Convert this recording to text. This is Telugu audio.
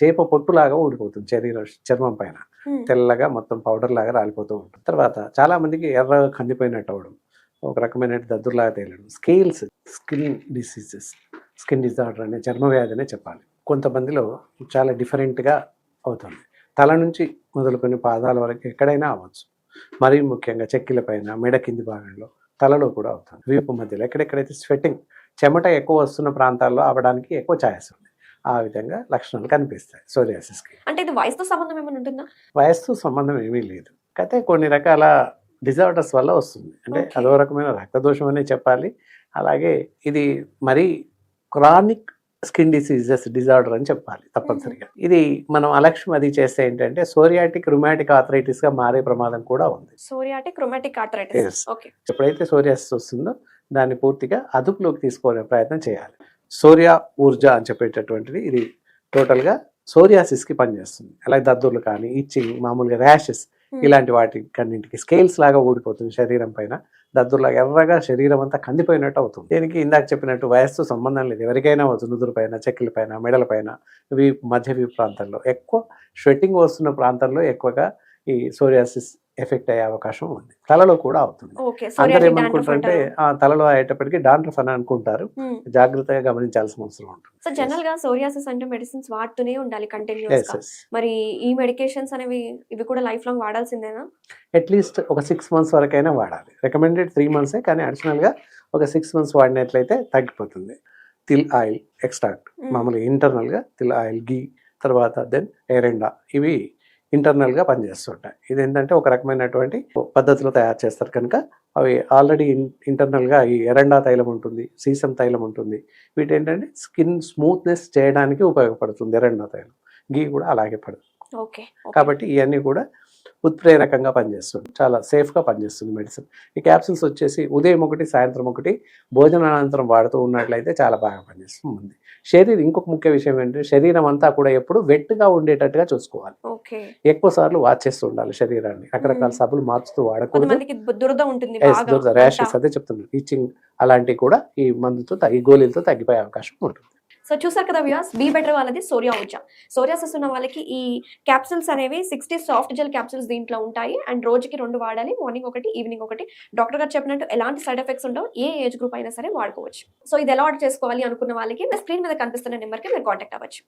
చేప పొట్టులాగా ఊడిపోతుంది శరీరం చర్మం పైన. తెల్లగా మొత్తం పౌడర్ లాగా రాలిపోతూ ఉంటుంది. తర్వాత చాలా మందికి ఎర్రగా కందిపోయినట్టు అవ్వడం ఒక రకమైన దద్దుర్లాగా తేలడం scales skin diseases skin disorder అనే చర్మ వ్యాధి అనే చెప్పాలి. కొంతమందిలో చాలా డిఫరెంట్గా అవుతుంది. తల నుంచి మొదలుకొని పాదాల వరకు ఎక్కడైనా అవ్వచ్చు. మరీ ముఖ్యంగా చెక్కిల పైన మెడ కింది భాగంలో తలలో కూడా అవుతుంది. వీపు మధ్యలో ఎక్కడెక్కడైతే స్వెట్టింగ్ చెమట ఎక్కువ వస్తున్న ప్రాంతాల్లో అవ్వడానికి ఎక్కువ ఛాయస్ ఉంది. ఆ విధంగా లక్షణాలు కనిపిస్తాయి సోరియాసిస్కి అంటే ఇది వయసుతో సంబంధం ఏమైనా ఉంటుందా? వయస్సు సంబంధం ఏమీ లేదు. అయితే కొన్ని రకాల డిజార్డర్స్ వల్ల వస్తుంది. అంటే. అదో రకమైన రక్తదోషం అనే చెప్పాలి. అలాగే ఇది మరీ క్రానిక్ స్కిన్ డిసీజెస్ డిజార్డర్ అని చెప్పాలి తప్పనిసరిగా. ఇది మనం అలక్ష్యం అది చేస్తే ఏంటంటే సోరియాటిక్ రుమాటిక్ ఆథరైటిస్గా మారే ప్రమాదం కూడా ఉంది. Psoriatic rheumatic. ఓకే ఎప్పుడైతే సోరియాసిస్ వస్తుందో దాన్ని పూర్తిగా అదుపులోకి తీసుకునే ప్రయత్నం చేయాలి. సోరియా ఊర్జా అని చెప్పేటటువంటిది. ఇది టోటల్గా సోరియాసిస్కి పనిచేస్తుంది. అలాగే దద్దుర్లు కానీ ఇచ్చింగ్ మామూలుగా ర్యాషెస్ ఇలాంటి వాటి కన్నింటికి స్కేల్స్ లాగా ఊడిపోతుంది శరీరం పైన. దద్దుర్లాగా ఎర్రగా శరీరం అంతా కందిపోయినట్టు అవుతుంది. దీనికి ఇందాక చెప్పినట్టు వయస్సు సంబంధం లేదు. ఎవరికైనా అవ్వచ్చు నుదురు పైన చెక్కుల పైన మెడల పైన వీపు మధ్య వీపు ప్రాంతాల్లో ఎక్కువ స్వెట్టింగ్ వస్తున్న ప్రాంతాల్లో ఎక్కువగా ఈ సోరియాసిస్ ఎఫెక్ట్ అయ్యే అవకాశం ఉంది. తలలో కూడా అవుతుంది. అందరు ఏమనుకుంటారంటే ఆ తలలో అయ్యేటప్పటికి డాండ్రఫ్ అని అనుకుంటారు. జాగ్రత్తగా గమనించాల్సిన అవసరం ఉంటుంది. సో జనరల్గా సోరియాసిస్ అంటే మెడిసిన్స్ వాడుతూనే ఉండాలి కంటిన్యూస్గా. మరి ఈ మెడికేషన్స్ అనేవి ఇవి కూడా లైఫ్ లాంగ్ వాడాల్సిందేనా? అట్లీస్ట్ ఒక సిక్స్ మంత్స్ వరకైనా వాడాలి. రికమెండెడ్ త్రీ మంత్సే కానీ అడిషనల్గా ఒక సిక్స్ మంత్స్ వాడినట్లయితే తగ్గిపోతుంది. తిల్ ఆయిల్ ఎక్స్ట్రాక్ట్. మామూలుగా ఇంటర్నల్గా తిల్ ఆయిల్ గీ తర్వాత దెన్ ఎరెండా. ఇవి ఇంటర్నల్గా పనిచేస్తుంటాయి. ఇది ఏంటంటే ఒక రకమైనటువంటి పద్ధతిలో తయారు చేస్తారు కనుక అవి ఆల్రెడీ ఇంటర్నల్గా ఈ ఎరండా తైలం ఉంటుంది సీసం తైలం ఉంటుంది. వీటి ఏంటంటే స్కిన్ స్మూత్నెస్ చేయడానికి ఉపయోగపడుతుంది ఎరండా తైలం. గీ కూడా అలాగే పడుతుంది. ఓకే కాబట్టి ఇవన్నీ కూడా ఉత్ప్రేరకంగా పనిచేస్తుంది. చాలా సేఫ్గా పనిచేస్తుంది మెడిసిన్. ఈ క్యాప్సిల్స్ వచ్చేసి ఉదయం ఒకటి సాయంత్రం ఒకటి భోజనానంతరం వాడుతూ ఉన్నట్లయితే చాలా బాగా పనిచేస్తుంది. శరీరం ఇంకొక ముఖ్య విషయం ఏంటంటే శరీరం అంతా కూడా ఎప్పుడు వెట్టుగా ఉండేటట్టుగా చూసుకోవాలి. ఎక్కువ సార్లు వాచ్ చేస్తూ ఉండాలి శరీరాన్ని. రకరకాల. సబ్బులు మార్చుతూ వాడకూడదు. దురద ఉంటుంది బాగా ర్యాషెస్ అదే చెప్తున్నాను. ఈచింగ్ అలాంటివి కూడా ఈ మందుతో తగ్గి గోళీలతో తగ్గిపోయే అవకాశం ఉంటుంది. సో చూసారు కదా వ్యూస్ బీ బెటర్ వాళ్ళది సోరియా ఉజ్జా. సోరియాసిస్ ఉన్న వాళ్ళకి ఈ క్యాప్సిల్స్ అనేవి సిక్స్టీ సాఫ్ట్ జెల్ క్యాప్సిల్స్ దీంట్లో ఉంటాయి. అండ్ రోజుకి రెండు వాడాలి. మార్నింగ్ ఒకటి ఈవినింగ్ ఒకటి. డాక్టర్ గారు చెప్పినట్టు ఎలాంటి సైడ్ ఎఫెక్ట్స్ ఉండవు. ఏ ఏజ్ గ్రూప్ అయినా సరే వాడుకోవచ్చు. సో ఇది ఎలా ఆర్డర్ చేసుకోవాలి అనుకున్న వాళ్ళకి స్క్రీన్ మీద కనిపిస్తున్న నెంబర్కి మీరు కాంటాక్ట్ అవ్వచ్చు.